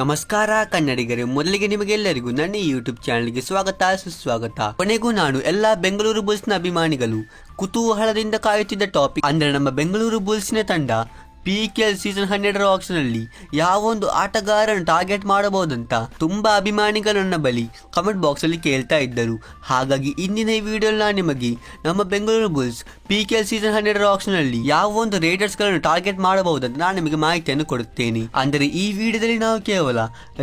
ನಮಸ್ಕಾರ ಕನ್ನಡಿಗರೇ, ಮೊದಲಿಗೆ ನಿಮಗೆ ಎಲ್ಲರಿಗೂ ನನ್ನ ಯೂಟ್ಯೂಬ್ ಚಾನಲ್ಗೆ ಸ್ವಾಗತ, ಸುಸ್ವಾಗತ. ಕೊನೆಗೂ ನಾನು ಎಲ್ಲ ಬೆಂಗಳೂರು ಬುಲ್ಸ್ನ ಅಭಿಮಾನಿಗಳು ಕುತೂಹಲದಿಂದ ಕಾಯುತ್ತಿದ್ದ ಟಾಪಿಕ್ ಅಂದ್ರೆ ನಮ್ಮ ಬೆಂಗಳೂರು ಬುಲ್ಸ್ನ ತಂಡ ಪಿ ಕೆ ಎಲ್ ಸೀಸನ್ ಹನ್ನೆರಡರ ಆಕ್ಷನ್ನಲ್ಲಿ ಯಾವೊಂದು ಆಟಗಾರನ ಟಾರ್ಗೆಟ್ ಮಾಡಬಹುದಂತ ತುಂಬಾ ಅಭಿಮಾನಿಗಳು ನನ್ನ ಬಳಿ ಕಮೆಂಟ್ ಬಾಕ್ಸ್ ಅಲ್ಲಿ ಕೇಳ್ತಾ ಇದ್ದರು. ಹಾಗಾಗಿ ಇಂದಿನ ಈ ವಿಡಿಯೋ ನಾನು ನಿಮಗೆ ನಮ್ಮ Bengaluru bulls P K L season ಹನ್ನೆರಡರ ಆಕ್ಷನ್ನಲ್ಲಿ ಅಲ್ಲಿ ಯಾವ ಒಂದು ರೈಡರ್ಸ್ಗಳನ್ನು ಟಾರ್ಗೆಟ್ ಮಾಡಬಹುದಂತ ನಾನು ನಿಮಗೆ ಮಾಹಿತಿಯನ್ನು ಕೊಡುತ್ತೇನೆ. ಅಂದರೆ ಈ ವಿಡಿಯೋದಲ್ಲಿ ನಾವು ಕೇವಲ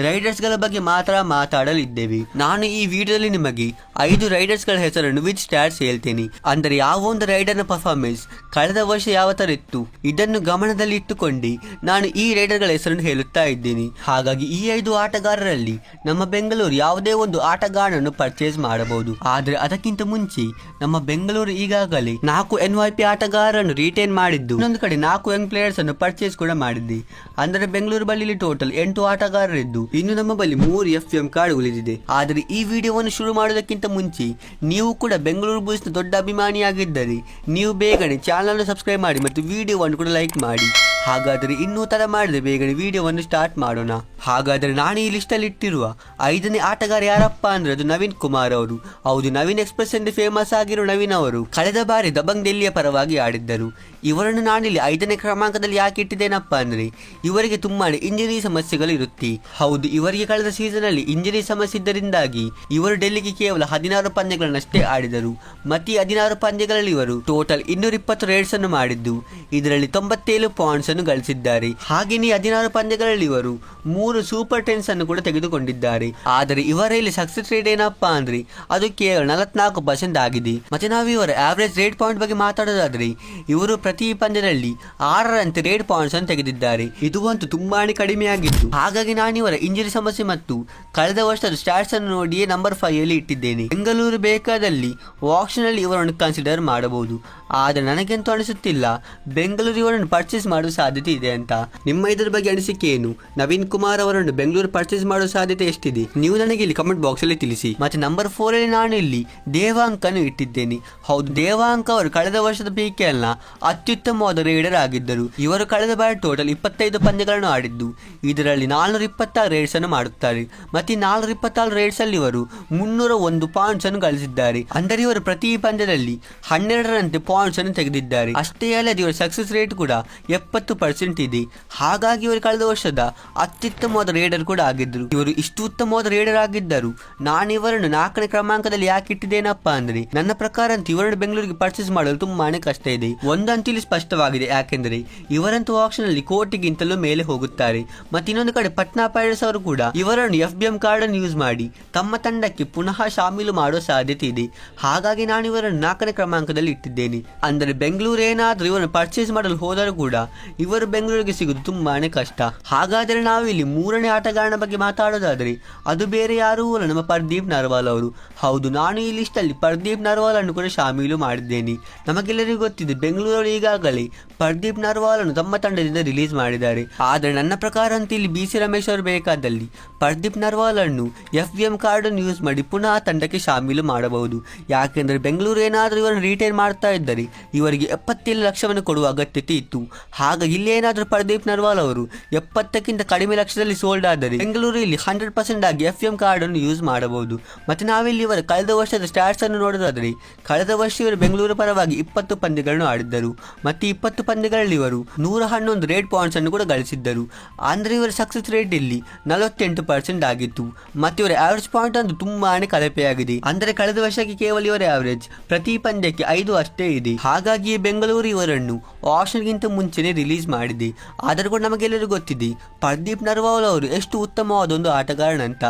ರೈಡರ್ಸ್ಗಳ ಬಗ್ಗೆ ಮಾತ್ರ ಮಾತಾಡಲಿದ್ದೇವೆ. ನಾನು ಈ ವಿಡಿಯೋದಲ್ಲಿ ನಿಮಗೆ ಐದು ರೈಡರ್ಸ್ಗಳ ಹೆಸರನ್ನು ವಿತ್ ಸ್ಟಾಟ್ಸ್ ಹೇಳ್ತೇನೆ. ಅಂದರೆ ಯಾವ ಒಂದು ರೈಡರ್ನ ಪರ್ಫಾರ್ಮೆನ್ಸ್ ಕಳೆದ ವರ್ಷ ಯಾವ ತರ ಇತ್ತು ಇದನ್ನು ಗಮನದಲ್ಲಿ ಇಟ್ಟುಕೊಂಡು ನಾನು ಈ ರೈಡರ್ಗಳ ಹೆಸರನ್ನು ಹೇಳುತ್ತಾ ಇದ್ದೀನಿ. ಹಾಗಾಗಿ ಈ ಐದು ಆಟಗಾರರಲ್ಲಿ ನಮ್ಮ ಬೆಂಗಳೂರು ಯಾವುದೇ ಒಂದು ಆಟಗಾರನನ್ನು ಪರ್ಚೇಸ್ ಮಾಡಬಹುದು. ಆದರೆ ಅದಕ್ಕಿಂತ ಮುಂಚೆ ನಮ್ಮ ಬೆಂಗಳೂರು ಈಗಾಗಲೇ ನಾಲ್ಕು ಎನ್ ವೈ ಪಿ ಆಟಗಾರರನ್ನು ರಿಟೈನ್ ಮಾಡಿದ್ದು. ಇನ್ನೊಂದು ಕಡೆ ನಾಲ್ಕು ಯಂಗ್ ಪ್ಲೇಯರ್ಸ್ ಅನ್ನು ಪರ್ಚೇಸ್ ಕೂಡ ಮಾಡಿದ್ದೆ. ಅಂದರೆ ಬೆಂಗಳೂರು ಬಳಿ ಟೋಟಲ್ ಎಂಟು ಆಟಗಾರರಿದ್ದು. ಇನ್ನು ನಮ್ಮ ಬಳಿ ಮೂರು ಎಫ್ ಎಂ ಕಾರ್ಡ್ ಉಳಿದಿದೆ ಆದರೆ ಈ ವಿಡಿಯೋವನ್ನು ಶುರು ಮಾಡುವುದಕ್ಕಿಂತ ಮುಂಚೆ ನೀವು ಕೂಡ ಬೆಂಗಳೂರು ಬುಲ್ಸ್ನ ದೊಡ್ಡ ಅಭಿಮಾನಿಯಾಗಿದ್ದರೆ ನೀವು ಬೇಗನೆ ಚಾನಲ್ ಸಬ್ಸ್ಕ್ರೈಬ್ ಮಾಡಿ ಮತ್ತು ವಿಡಿಯೋವನ್ನು ಕೂಡ ಲೈಕ್ ಮಾಡಿ. ಹಾಗಾದರೆ ಇನ್ನೂ ತರ ಮಾಡದೆ ಬೇಗನೆ ವಿಡಿಯೋವನ್ನು ಸ್ಟಾರ್ಟ್ ಮಾಡೋಣ. ಹಾಗಾದರೆ ನಾನು ಈ ಲಿಸ್ಟಲ್ಲಿ ಇಟ್ಟಿರುವ ಐದನೇ ಆಟಗಾರ ಯಾರಪ್ಪ ಅಂದ್ರೆ ಅದು ನವೀನ್ ಕುಮಾರ್ ಅವರು. ಹೌದು, ನವೀನ್ ಎಕ್ಸ್ಪ್ರೆಸ್ ಎಂದು ಫೇಮಸ್ ಆಗಿರೋ ನವೀನ್ ಅವರು ಕಳೆದ ಬಾರಿ ದಬಂಗ್ ಡೆಲ್ಲಿಯ ಪರವಾಗಿ ಆಡಿದ್ದರು. ಇವರನ್ನು ನಾನಿಲ್ಲಿ ಐದನೇ ಕ್ರಮಾಂಕದಲ್ಲಿ ಯಾಕೆ ಇಟ್ಟಿದ್ದೇನಪ್ಪ ಅಂದ್ರೆ, ಇವರಿಗೆ ತುಂಬಾನೇ ಇಂಜರಿ ಸಮಸ್ಯೆಗಳು ಇರುತ್ತೆ. ಹೌದು, ಇವರಿಗೆ ಕಳೆದ ಸೀಸನ್ ಅಲ್ಲಿ ಇಂಜರಿ ಸಮಸ್ಯೆ ಇದ್ದರಿಂದಾಗಿ ಇವರು ಡೆಲ್ಲಿಗೆ ಕೇವಲ ಹದಿನಾರು ಪಂದ್ಯಗಳನ್ನಷ್ಟೇ ಆಡಿದರು. ಮತ್ತೆ ಹದಿನಾರು ಪಂದ್ಯಗಳಲ್ಲಿ ಇವರು ಟೋಟಲ್ ಇನ್ನೂರ ಇಪ್ಪತ್ತು ರೇಡ್ಸ್ ಅನ್ನು ಮಾಡಿದ್ದು. ಇದರಲ್ಲಿ ತೊಂಬತ್ತೇಳು ಪಾಯಿಂಟ್ಸ್ ಅನ್ನು ಗಳಿಸಿದ್ದಾರೆ. ಹಾಗೆಯೇ ಹದಿನಾರು ಪಂದ್ಯಗಳಲ್ಲಿ ಇವರು ಮೂರು ಸೂಪರ್ ಟೆನ್ಸ್ ಅನ್ನು ಕೂಡ ತೆಗೆದುಕೊಂಡಿದ್ದಾರೆ. ಆದರೆ ಇವರಲ್ಲಿ ಸಕ್ಸಸ್ ರೇಟ್ ಏನಪ್ಪಾ ಅಂದ್ರೆ ಅದು ಕೇವಲ ನಲವತ್ನಾಲ್ಕು ಪರ್ಸೆಂಟ್ ಆಗಿದೆ. ಮತ್ತೆ ನಾವು ಇವರ ಆವರೇಜ್ ರೇಟ್ ಪಾಯಿಂಟ್ ಬಗ್ಗೆ ಮಾತಾಡೋದಾದ್ರೆ ಇವರು ಪ್ರತಿ ಪಂದ್ಯದಲ್ಲಿ ಆರರಂತೆ ರೇಟ್ ಪಾಯಿಂಟ್ಸ್ ಅನ್ನು ತೆಗೆದಿದ್ದಾರೆ. ಇದು ಅಂತೂ ತುಂಬಾನೇ ಕಡಿಮೆ ಆಗಿತ್ತು. ಹಾಗಾಗಿ ನಾನು ಇವರ ಇಂಜರಿ ಸಮಸ್ಯೆ ಮತ್ತು ಕಳೆದ ವರ್ಷದ ಸ್ಟಾಟ್ಸ್ ಅನ್ನು ನೋಡಿಯೇ ನಂಬರ್ ಫೈವ್ ಅಲ್ಲಿ ಇಟ್ಟಿದ್ದೇನೆ. ಬೆಂಗಳೂರು ಬೇಕಾದಲ್ಲಿ ಆಕ್ಷನ್ ಅಲ್ಲಿ ಇವರನ್ನು ಕನ್ಸಿಡರ್ ಮಾಡಬಹುದು. ಆದರೆ ನನಗೆಂತೂ ಅನಿಸುತ್ತಿಲ್ಲ. ಬೆಂಗಳೂರು ಇವರನ್ನು ಪರ್ಚೇಸ್ ಮಾಡುವ ಸಾಧ್ಯತೆ ಇದೆ ಅಂತ. ನಿಮ್ಮ ಇದರ ಬಗ್ಗೆ ಅನಿಸಿಕೆ ಏನು? ನವೀನ್ ಕುಮಾರ್ ಅವರನ್ನು ಬೆಂಗಳೂರು ಪರ್ಚೇಸ್ ಮಾಡುವ ಸಾಧ್ಯತೆ ಎಷ್ಟಿದೆ? ನೀವು ನನಗೆ ಇಲ್ಲಿ ಕಮೆಂಟ್ ಬಾಕ್ಸ್ ಅಲ್ಲಿ ತಿಳಿಸಿ. ಮತ್ತೆ ನಂಬರ್ ಫೋರ್ ಅಲ್ಲಿ ನಾನು ಇಲ್ಲಿ ದೇವಾಂಕನ್ನು ಇಟ್ಟಿದ್ದೇನೆ. ಹೌದು, ದೇವಾಂಕ ಅವರು ಕಳೆದ ವರ್ಷದ ಪಿ ಕೆ ನ ಅತ್ಯುತ್ತಮವಾದ ರೈಡರ್ ಆಗಿದ್ದರು. ಇವರು ಕಳೆದ ಬಾರಿ ಟೋಟಲ್ ಇಪ್ಪತ್ತೈದು ಪಂದ್ಯಗಳನ್ನು ಆಡಿದ್ದು. ಇದರಲ್ಲಿ ನಾಲ್ನೂರ ಇಪ್ಪತ್ತಾರು ರೇಡ್ಸ್ ಅನ್ನು ಮಾಡುತ್ತಾರೆ. ಮತ್ತೆ ನಾಲ್ನೂರ ಇಪ್ಪತ್ತಾರು ರೇಡ್ಸ್ ಅಲ್ಲಿ ಇವರು ಮುನ್ನೂರ ಒಂದು ಪಾಯಿಂಟ್ಸ್ ಅನ್ನು ಗಳಿಸಿದ್ದಾರೆ. ಅಂದರೆ ಇವರು ಪ್ರತಿ ಪಂದ್ಯದಲ್ಲಿ ಹನ್ನೆರಡರಂತೆ ಪಾಯಿಂಟ್ಸ್ ಅನ್ನು ತೆಗೆದಿದ್ದಾರೆ. ಅಷ್ಟೇ ಅಲ್ಲದೆ ಇವರ ಸಕ್ಸಸ್ ರೇಟ್ ಕೂಡ ಎಪ್ಪತ್ತು ಪರ್ಸೆಂಟ್ ಇದೆ. ಹಾಗಾಗಿ ಇವರು ಕಳೆದ ವರ್ಷದ ಅತ್ಯುತ್ತಮವಾದ ರೇಡರ್ ಕೂಡ ಆಗಿದ್ದರು. ಇವರು ಇಷ್ಟು ಉತ್ತಮವಾದ ರೇಡರ್ ಆಗಿದ್ದರು. ನಾನು ಇವರನ್ನು ನಾಲ್ಕನೇ ಕ್ರಮಾಂಕದಲ್ಲಿ ಯಾಕೆ ಇಟ್ಟಿದ್ದೇನಪ್ಪ ಅಂದ್ರೆ, ನನ್ನ ಪ್ರಕಾರ ಅಂತ ಇವರನ್ನು ಬೆಂಗಳೂರಿಗೆ ಪರ್ಚೇಸ್ ಮಾಡಲು ತುಂಬಾನೇ ಕಷ್ಟ ಇದೆ. ಒಂದಂತೂ ಸ್ಪಷ್ಟವಾಗಿದೆ. ಯಾಕೆಂದರೆ, ಇವರಂತೂ ಆಪ್ಷನ್ ಅಲ್ಲಿ ಕೋಟಿಗಿಂತಲೂ ಮೇಲೆ ಹೋಗುತ್ತಾರೆ. ಮತ್ತೆ ಇನ್ನೊಂದು ಕಡೆ ಪಟ್ನಾ ಪೈರಟ್ಸ್ ಅವರು ಕೂಡ ಇವರನ್ನು ಎಫ್ ಬಿ ಎಂ ಕಾರ್ಡ್ ಅನ್ನು ಯೂಸ್ ಮಾಡಿ ತಮ್ಮ ತಂಡಕ್ಕೆ ಪುನಃ ಶಾಮೀಲು ಮಾಡುವ ಸಾಧ್ಯತೆ ಇದೆ. ಹಾಗಾಗಿ ನಾನು ಇವರನ್ನು ನಾಲ್ಕನೇ ಕ್ರಮಾಂಕದಲ್ಲಿ ಇಟ್ಟಿದ್ದೇನೆ. ಅಂದರೆ ಬೆಂಗಳೂರು ಏನಾದರೂ ಇವರನ್ನು ಪರ್ಚೇಸ್ ಮಾಡಲು ಹೋದರೂ ಕೂಡ ಇವರು ಬೆಂಗಳೂರಿಗೆ ಸಿಗುವುದು ತುಂಬಾನೇ ಕಷ್ಟ. ಹಾಗಾದರೆ ನಾವು ಇಲ್ಲಿ ಮೂರನೇ ಆಟಗಾರನ ಬಗ್ಗೆ ಮಾತಾಡೋದಾದರೆ ಅದು ಬೇರೆ ಯಾರೂ ಅಲ್ಲ, ನಮ್ಮ ಪರ್ದೀಪ್ ನರ್ವಾಲ್ ಅವರು. ಹೌದು, ನಾನು ಈ ಲಿಸ್ಟಲ್ಲಿ ಪರ್ದೀಪ್ ನರ್ವಾಲ್ ಅನ್ನು ಕೂಡ ಶಾಮೀಲು ಮಾಡಿದ್ದೇನೆ. ನಮಗೆಲ್ಲರಿಗೂ ಗೊತ್ತಿದೆ ಬೆಂಗಳೂರು ಈಗಾಗಲೇ ಪರ್ದೀಪ್ ನರ್ವಾಲ್ ಅನ್ನು ತಮ್ಮ ತಂಡದಿಂದ ರಿಲೀಸ್ ಮಾಡಿದ್ದಾರೆ. ಆದರೆ ನನ್ನ ಪ್ರಕಾರ ಅಂತ ಇಲ್ಲಿ ಬಿ ಸಿ ರಮೇಶ್ ಅವರು ಬೇಕಾದಲ್ಲಿ ಪರ್ದೀಪ್ ನರ್ವಾಲ್ ಅನ್ನು ಎಫ್ ವಿ ಎಂ ಕಾರ್ಡ್ ಅನ್ನು ಯೂಸ್ ಮಾಡಿ ಪುನಃ ತಂಡಕ್ಕೆ ಶಾಮೀಲು ಮಾಡಬಹುದು. ಯಾಕೆಂದರೆ ಬೆಂಗಳೂರು ಏನಾದರೂ ಇವರನ್ನು ರಿಟೈನ್ ಮಾಡ್ತಾ ಇದ್ದರೆ ಇವರಿಗೆ ಎಪ್ಪತ್ತೇಳು ಲಕ್ಷವನ್ನು ಕೊಡುವ ಅಗತ್ಯತೆ ಇತ್ತು. ಹಾಗಾಗಿ ಇಲ್ಲೇನಾದರೂ ಪರ್ದೀಪ್ ನರ್ವಾಲ್ ಅವರು ಎಪ್ಪತ್ತಕ್ಕಿಂತ ಕಡಿಮೆ ಲಕ್ಷದಲ್ಲಿ ಸೋಲ್ಡ್ ಆದರೆ ಬೆಂಗಳೂರು ಇಲ್ಲಿ ಹಂಡ್ರೆಡ್ ಪರ್ಸೆಂಟ್ ಆಗಿ ಎಫ್ ಎಂ ಕಾರ್ಡ್ ಅನ್ನು ಯೂಸ್ ಮಾಡಬಹುದು. ಮತ್ತೆ ನಾವಿಲ್ಲಿ ಇವರ ಕಳೆದ ವರ್ಷದ ಸ್ಟಾಟ್ಸ್ ಅನ್ನು ನೋಡೋದಾದರೆ ಕಳೆದ ವರ್ಷ ಇವರು ಬೆಂಗಳೂರು ಪರವಾಗಿ ಇಪ್ಪತ್ತು ಪಂದ್ಯಗಳನ್ನು ಆಡಿದ್ದರು. ಮತ್ತೆ ಇಪ್ಪತ್ತು ಪಂದ್ಯಗಳಲ್ಲಿ ಇವರು ನೂರ ಹನ್ನೊಂದು ರೇಟ್ ಪಾಯಿಂಟ್ಸ್ ಅನ್ನು ಕೂಡ ಗಳಿಸಿದ್ದರು. ಅಂದರೆ ಇವರ ಸಕ್ಸಸ್ ರೇಟ್ ಇಲ್ಲಿ ನಲವತ್ತೆಂಟು ಪರ್ಸೆಂಟ್ ಆಗಿತ್ತು. ಮತ್ತೆ ಇವರ ಆವರೇಜ್ ಪಾಯಿಂಟ್ ಅಂತ ತುಂಬಾನೇ ಕಳಪೆಯಾಗಿದೆ. ಅಂದರೆ ಕಳೆದ ವರ್ಷಕ್ಕೆ ಕೇವಲ ಇವರ ಆವರೇಜ್ ಪ್ರತಿ ಪಂದ್ಯಕ್ಕೆ ಐದು ಅಷ್ಟೇ ಇದೆ. ಹಾಗಾಗಿ ಬೆಂಗಳೂರು ಇವರನ್ನು ಆಪ್ಷನ್ಗಿಂತ ಮುಂಚೆನೆ ರಿಲೀಸ್ ಮಾಡಿದೆ. ಆದರೂ ಕೂಡ ನಮಗೆಲ್ಲರಿಗೂ ಗೊತ್ತಿದೆ, ಪ್ರದೀಪ್ ನರ್ವಾಲ್ ಅವರು ಎಷ್ಟು ಉತ್ತಮವಾದ ಒಂದು ಆಟಗಾರನಂತ.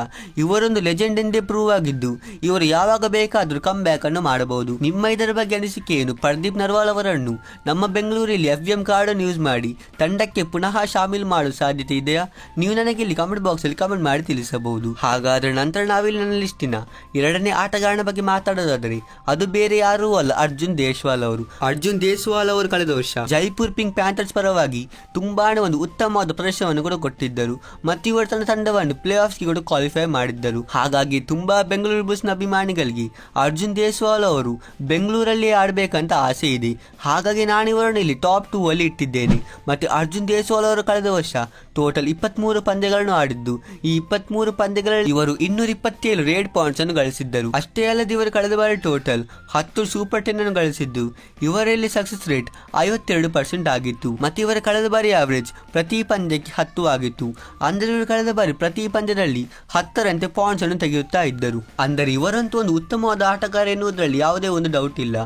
ಇವರೊಂದು ಲೆಜೆಂಡ್ ಎಂದೇ ಪ್ರೂವ್ ಆಗಿದ್ದು, ಇವರು ಯಾವಾಗ ಬೇಕಾದರೂ ಕಮ್ ಬ್ಯಾಕ್ ಅನ್ನು ಮಾಡಬಹುದು. ನಿಮ್ಮ ಇದರ ಬಗ್ಗೆ ಅನಿಸಿಕೆ ಏನು? ಪ್ರದೀಪ್ ನರ್ವಾಲ್ ಅವರನ್ನು ನಮ್ಮ ಬೆಂಗಳೂರಲ್ಲಿ ಎಫ್ ಎಂ ಕಾರ್ಡ್ ಅನ್ನು ಯೂಸ್ ಮಾಡಿ, ತಂಡಕ್ಕೆ ಪುನಃ ಶಾಮೀಲ್ ಮಾಡುವ ಸಾಧ್ಯತೆ ಇದೆಯಾ? ನೀವು ನನಗೆ ಇಲ್ಲಿ ಕಮೆಂಟ್ ಬಾಕ್ಸ್ ಅಲ್ಲಿ ಕಮೆಂಟ್ ಮಾಡಿ ತಿಳಿಸಬಹುದು. ಹಾಗಾದ್ರೆ ನಂತರ ನಾವಿಲ್ಲಿ ನನ್ನ ಲಿಸ್ಟಿನ ಎರಡನೇ ಆಟಗಾರನ ಬಗ್ಗೆ ಮಾತಾಡೋದಾದರೆ, ಅದು ಬೇರೆ ಯಾರೂ ಅಲ್ಲ ಅರ್ಜುನ್ ದೇಶ್ವಾಲ್ ಅವರು. ಅರ್ಜುನ್ ದೇಶ್ವಾಲ್ ಅವರು ಕಳೆದ ವರ್ಷ ಜೈಪುರ್ ಪಿಂಕ್ ಪ್ಯಾಂಥರ್ಸ್ ಪರವಾಗಿ ತುಂಬಾನೇ ಒಂದು ಉತ್ತಮವಾದ ಪ್ರದರ್ಶನವನ್ನು ಕೂಡ ಕೊಟ್ಟಿದ್ದರು. ಮತ್ತು ಇವರು ತನ್ನ ತಂಡವನ್ನು ಪ್ಲೇ ಆಫ್ಸ್ಗೆ ಕೂಡ ಕ್ವಾಲಿಫೈ ಮಾಡಿದ್ದರು. ಹಾಗಾಗಿ ತುಂಬಾ ಬೆಂಗಳೂರು ಬುಲ್ಸ್ನ ಅಭಿಮಾನಿಗಳಿಗೆ ಅರ್ಜುನ್ ದೇಶ್ವಾಲ್ ಅವರು ಬೆಂಗಳೂರಲ್ಲಿ ಆಡಬೇಕಂತ ಆಸೆ ಇದೆ. ಹಾಗಾಗಿ ನಾನು ಇವರನ್ನು ಇಲ್ಲಿ ಟಾಪ್ ಟಾಪ್ ಟೂ ಅಲ್ಲಿ ಇಟ್ಟಿದ್ದೇನೆ. ಮತ್ತೆ ಅರ್ಜುನ್ ದೇಸ್ವಾಲ್ ಅವರು ಕಳೆದ ವರ್ಷ ಟೋಟಲ್ ಇಪ್ಪತ್ಮೂರು ಪಂದ್ಯಗಳನ್ನು ಆಡಿದ್ದು. ಈ ಇಪ್ಪತ್ಮೂರು ಪಂದ್ಯಗಳಲ್ಲಿ ಇವರು ಇನ್ನೂರ ಇಪ್ಪತ್ತೇಳು ರೇಡ್ ಪಾಯಿಂಟ್ಸ್ ಅನ್ನು ಗಳಿಸಿದ್ದರು. ಅಷ್ಟೇ ಅಲ್ಲದೆ ಇವರು ಕಳೆದ ಬಾರಿ ಟೋಟಲ್ ಹತ್ತು ಸೂಪರ್ ಟೆನ್ ಅನ್ನು ಗಳಿಸಿದ್ದು. ಇವರಲ್ಲಿ ಸಕ್ಸಸ್ ರೇಟ್ ಐವತ್ತೆರಡು ಪರ್ಸೆಂಟ್ ಆಗಿತ್ತು. ಮತ್ತೆ ಇವರ ಕಳೆದ ಬಾರಿ ಆವರೇಜ್ ಪ್ರತಿ ಪಂದ್ಯಕ್ಕೆ ಹತ್ತು ಆಗಿತ್ತು. ಅಂದರೆ ಇವರು ಕಳೆದ ಬಾರಿ ಪ್ರತಿ ಪಂದ್ಯದಲ್ಲಿ ಹತ್ತರಂತೆ ಪಾಯಿಂಟ್ಸ್ ಅನ್ನು ತೆಗೆಯುತ್ತಾ ಇದ್ದರು. ಅಂದರೆ ಇವರಂತೂ ಒಂದು ಉತ್ತಮವಾದ ಆಟಗಾರ ಎನ್ನುವುದರಲ್ಲಿ ಯಾವುದೇ ಒಂದು ಡೌಟ್ ಇಲ್ಲ.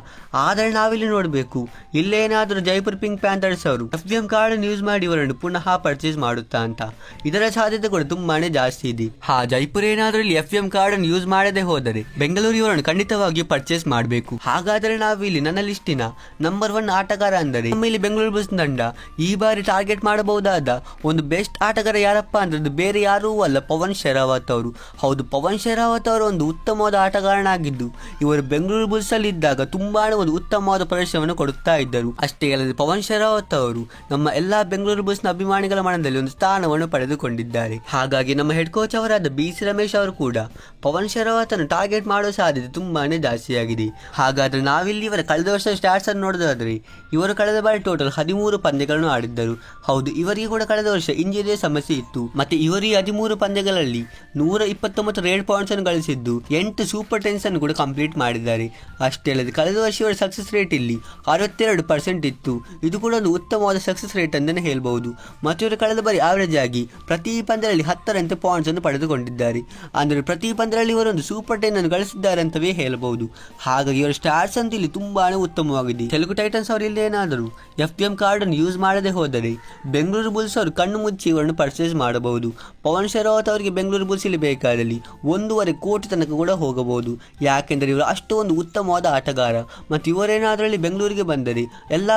ಆದರೆ ನಾವಿಲ್ಲಿ ನೋಡಬೇಕು. ಇಲ್ಲೇನಾದರೂ ಜೈಪುರ್ ಪಿಂಕ್ ಪ್ಯಾಂಥರ್ಸ್ ಅವರು F B M card use ಮಾಡಿ ಇವರನ್ನು ಪುನಃ ಪರ್ಚೇಸ್ ಮಾಡುತ್ತಾ ಅಂತ. ಇದರ ಸಾಧ್ಯತೆ ಕೂಡ ತುಂಬಾನೇ ಜಾಸ್ತಿ ಇದೆ. ಹಾ, ಜೈಪುರ ಏನಾದ್ರೂ ಇಲ್ಲಿ ಎಫ್ ಎಂ ಕಾರ್ಡ್ ಅನ್ನು ಯೂಸ್ ಮಾಡದೆ ಹೋದರೆ ಬೆಂಗಳೂರು ಇವರನ್ನು ಖಂಡಿತವಾಗಿಯೂ ಪರ್ಚೇಸ್ ಮಾಡಬೇಕು. ಹಾಗಾದರೆ ನಾವು ಇಲ್ಲಿ ನನ್ನ ಲಿಸ್ಟಿನ ನಂಬರ್ ಒನ್ ಆಟಗಾರ ಅಂದರೆ ನಮ್ಮ ಇಲ್ಲಿ ಬೆಂಗಳೂರು ಬಸ್ ತಂಡ. ಈ ಬಾರಿ ಟಾರ್ಗೆಟ್ ಮಾಡಬಹುದಾದ ಒಂದು ಬೆಸ್ಟ್ ಆಟಗಾರ ಯಾರಪ್ಪ ಅಂದ್ರೆ ಅದು ಬೇರೆ ಯಾರೂ ಅಲ್ಲ, ಪವನ್ ಶೆರಾವತ್ ಅವರು. ಹೌದು, ಪವನ್ ಶೆರಾವತ್ ಅವರು ಒಂದು ಉತ್ತಮವಾದ ಆಟಗಾರನಾಗಿದ್ದು, ಇವರು ಬೆಂಗಳೂರು ಬುಲ್ಸ್ ಅಲ್ಲಿ ಇದ್ದಾಗ ತುಂಬಾನೇ ಒಂದು ಉತ್ತಮವಾದ ಪ್ರದರ್ಶನವನ್ನು ಕೊಡುತ್ತಾ ಇದ್ದರು. ಅಷ್ಟೇ ಅಲ್ಲದೆ ಪವನ್ ಶರಾವತ್ ಅವರು ನಮ್ಮ ಎಲ್ಲಾ ಬೆಂಗಳೂರು ಬಸ್ನ ಅಭಿಮಾನಿಗಳ ಮನದಲ್ಲಿ ಒಂದು ಸ್ಥಾನವನ್ನು ಪಡೆದುಕೊಂಡಿದ್ದಾರೆ. ಹಾಗಾಗಿ ನಮ್ಮ ಹೆಡ್ ಕೋಚ್ ಅವರಾದ ಬಿ ಸಿ ರಮೇಶ್ ಅವರು ಕೂಡ ಪವನ್ ಶರಾವತ್ ಅನ್ನು ಟಾರ್ಗೆಟ್ ಮಾಡುವ ಸಾಧ್ಯತೆ ತುಂಬಾನೇ ಜಾಸ್ತಿಯಾಗಿದೆ. ಹಾಗಾದ್ರೆ ನಾವಿಲ್ಲಿ ಇವರ ಕಳೆದ ವರ್ಷ ಸ್ಟಾಟ್ಸ್ ಅನ್ನು ನೋಡೋದಾದ್ರೆ, ಇವರು ಕಳೆದ ಬಾರಿ ಟೋಟಲ್ ಹದಿಮೂರು ಪಂದ್ಯಗಳನ್ನು ಆಡಿದ್ದರು. ಹೌದು, ಇವರಿಗೆ ಕೂಡ ಕಳೆದ ವರ್ಷ ಇಂಜಿನಿಯರ್ ಸಮಸ್ಯೆ ಇತ್ತು. ಮತ್ತೆ ಇವರು ಈ ಹದಿಮೂರು ಪಂದ್ಯಗಳಲ್ಲಿ ನೂರ ಇಪ್ಪತ್ತೊಂಬತ್ತು ರೇಡ್ ಪಾಯಿಂಟ್ಸ್ ಅನ್ನು ಗಳಿಸಿದ್ದು ಎಂಟು ಸೂಪರ್ ಟೆನ್ಸ್ ಅನ್ನು ಕೂಡ ಕಂಪ್ಲೀಟ್ ಮಾಡಿದ್ದಾರೆ. ಅಷ್ಟೇ ಅಲ್ಲದೆ ಕಳೆದ ವರ್ಷ ಇವರ ಸಕ್ಸಸ್ ರೇಟ್ ಇಲ್ಲಿ ಅರವತ್ತೆರಡು ಪರ್ಸೆಂಟ್ ಇತ್ತು. ಇದು ಕೂಡ ಒಂದು ಉತ್ತಮವಾದ ಸಕ್ಸಸ್ ರೇಟ್ ಅಂತಲೇ ಹೇಳ್ಬಹುದು. ಮತ್ತು ಇವರು ಕಳೆದ ಬಾರಿ ಆವರೇಜ್ ಆಗಿ ಪ್ರತಿ ಪಂದ್ಯದಲ್ಲಿ ಹತ್ತರಂತೆ ಪಾಯಿಂಟ್ಸ್ ಅನ್ನು ಪಡೆದುಕೊಂಡಿದ್ದಾರೆ. ಅಂದರೆ ಪ್ರತಿ ಪಂದ್ಯದಲ್ಲಿ ಇವರೊಂದು ಸೂಪರ್ ಟೆನ್ ಅನ್ನು ಗಳಿಸಿದ್ದಾರೆ ಅಂತವೇ ಹೇಳಬಹುದು. ಹಾಗಾಗಿ ಇವರ ಸ್ಟಾರ್ಸ್ ಅಂತ ಇಲ್ಲಿ ತುಂಬಾನೇ ಉತ್ತಮವಾಗಿದೆ. ತೆಲುಗು ಟೈಟನ್ಸ್ ಅವರು ಇಲ್ಲಿ ಏನಾದರೂ ಎಫ್ ಎಂ ಕಾರ್ಡ್ ಅನ್ನು ಯೂಸ್ ಮಾಡದೆ ಹೋದರೆ ಬೆಂಗಳೂರು ಬುಲ್ಸ್ ಅವರು ಕಣ್ಣು ಮುಚ್ಚಿ ಇವರನ್ನು ಪರ್ಚೇಸ್ ಮಾಡಬಹುದು. ಪವನ್ ಶೆರಾವತ್ ಅವರಿಗೆ ಬೆಂಗಳೂರು ಬುಲ್ಸ್ ಇಲ್ಲಿ ಬೇಕಾದಲ್ಲಿ ಒಂದೂವರೆ ಕೋಟಿ ತನಕ ಕೂಡ ಹೋಗಬಹುದು. ಯಾಕೆಂದರೆ ಇವರು ಅಷ್ಟು ಒಂದು ಉತ್ತಮವಾದ ಆಟಗಾರ. ಮತ್ತು ಇವರೇನಾದರಲ್ಲಿ ಬೆಂಗಳೂರಿಗೆ ಬಂದರೆ ಎಲ್ಲ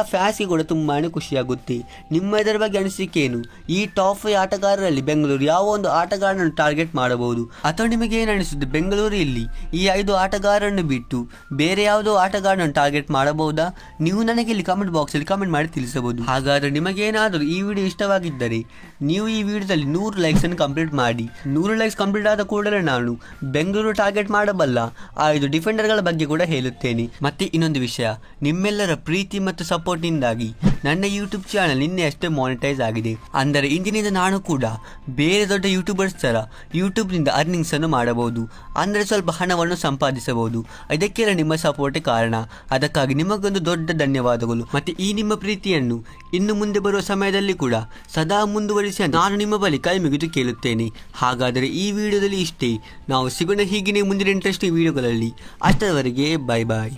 ಕೂಡ ತುಂಬಾನೇ ಖುಷಿಯಾಗುತ್ತೆ. ನಿಮ್ಮ ಇದರ ಬಗ್ಗೆ ಅನಿಸಿಕೆ ಏನು? ಈ ಟಾಪ್ ಫೈವ್ ಆಟಗಾರರಲ್ಲಿ ಬೆಂಗಳೂರು ಯಾವ ಒಂದು ಆಟಗಾರನನ್ನು ಟಾರ್ಗೆಟ್ ಮಾಡಬಹುದು? ಅಥವಾ ನಿಮಗೆ ಏನು ಅನಿಸುತ್ತೆ? ಬೆಂಗಳೂರು ಇಲ್ಲಿ ಈ ಐದು ಆಟಗಾರರನ್ನು ಬಿಟ್ಟು ಬೇರೆ ಯಾವುದೋ ಆಟಗಾರನನ್ನು ಟಾರ್ಗೆಟ್ ಮಾಡಬಹುದಾ? ನೀವು ನನಗೆ ಇಲ್ಲಿ ಕಮೆಂಟ್ ಬಾಕ್ಸಲ್ಲಿ ಕಮೆಂಟ್ ಮಾಡಿ ತಿಳಿಸಬಹುದು. ಹಾಗಾದರೆ ನಿಮಗೇನಾದರೂ ಈ ವಿಡಿಯೋ ಇಷ್ಟವಾಗಿದ್ದರೆ ನೀವು ಈ ವಿಡಿಯೋದಲ್ಲಿ ನೂರು ಲೈಕ್ಸ್ ಅನ್ನು ಕಂಪ್ಲೀಟ್ ಮಾಡಿ. ನೂರು ಲೈಕ್ಸ್ ಕಂಪ್ಲೀಟ್ ಆದ ಕೂಡಲೇ ನಾನು ಬೆಂಗಳೂರು ಟಾರ್ಗೆಟ್ ಮಾಡಬಲ್ಲ ಐದು ಡಿಫೆಂಡರ್ಗಳ ಬಗ್ಗೆ ಕೂಡ ಹೇಳುತ್ತೇನೆ. ಮತ್ತೆ ಇನ್ನೊಂದು ವಿಷಯ, ನಿಮ್ಮೆಲ್ಲರ ಪ್ರೀತಿ ಮತ್ತು ಸಪೋರ್ಟ್ನಿಂದಾಗಿ ನನ್ನ ಯೂಟ್ಯೂಬ್ ಚಾನಲ್ ನಿನ್ನೆ ಅಷ್ಟೇ ಮಾನಿಟೈಸ್ ಆಗಿದೆ. ಅಂದರೆ ಇಂದಿನಿಂದ ನಾನು ಕೂಡ ಬೇರೆ ದೊಡ್ಡ ಯೂಟ್ಯೂಬರ್ಸ್ ಥರ ಯೂಟ್ಯೂಬ್ನಿಂದ ಅರ್ನಿಂಗ್ಸ್ ಅನ್ನು ಮಾಡಬಹುದು. ಅಂದರೆ ಸ್ವಲ್ಪ ಹಣವನ್ನು ಸಂಪಾದಿಸಬಹುದು. ಇದಕ್ಕೆಲ್ಲ ನಿಮ್ಮ ಸಪೋರ್ಟ್ ಕಾರಣ. ಅದಕ್ಕಾಗಿ ನಿಮಗೊಂದು ದೊಡ್ಡ ಧನ್ಯವಾದಗಳು. ಮತ್ತು ಈ ನಿಮ್ಮ ಪ್ರೀತಿಯನ್ನು ಇನ್ನು ಮುಂದೆ ಬರುವ ಸಮಯದಲ್ಲಿ ಕೂಡ ಸದಾ ಮುಂದುವರಿಸಿ ನಾನು ನಿಮ್ಮ ಬಳಿ ಕೈ ಮುಗಿದು ಕೇಳುತ್ತೇನೆ. ಹಾಗಾದರೆ ಈ ವಿಡಿಯೋದಲ್ಲಿ ಇಷ್ಟೇ. ನಾವು ಸಿಗೋಣ ಹೀಗಿನ ಮುಂದಿನ ಇಂಟ್ರೆಸ್ಟಿಂಗ್ ವಿಡಿಯೋಗಳಲ್ಲಿ. ಅಷ್ಟರವರೆಗೆ ಬಾಯ್ ಬಾಯ್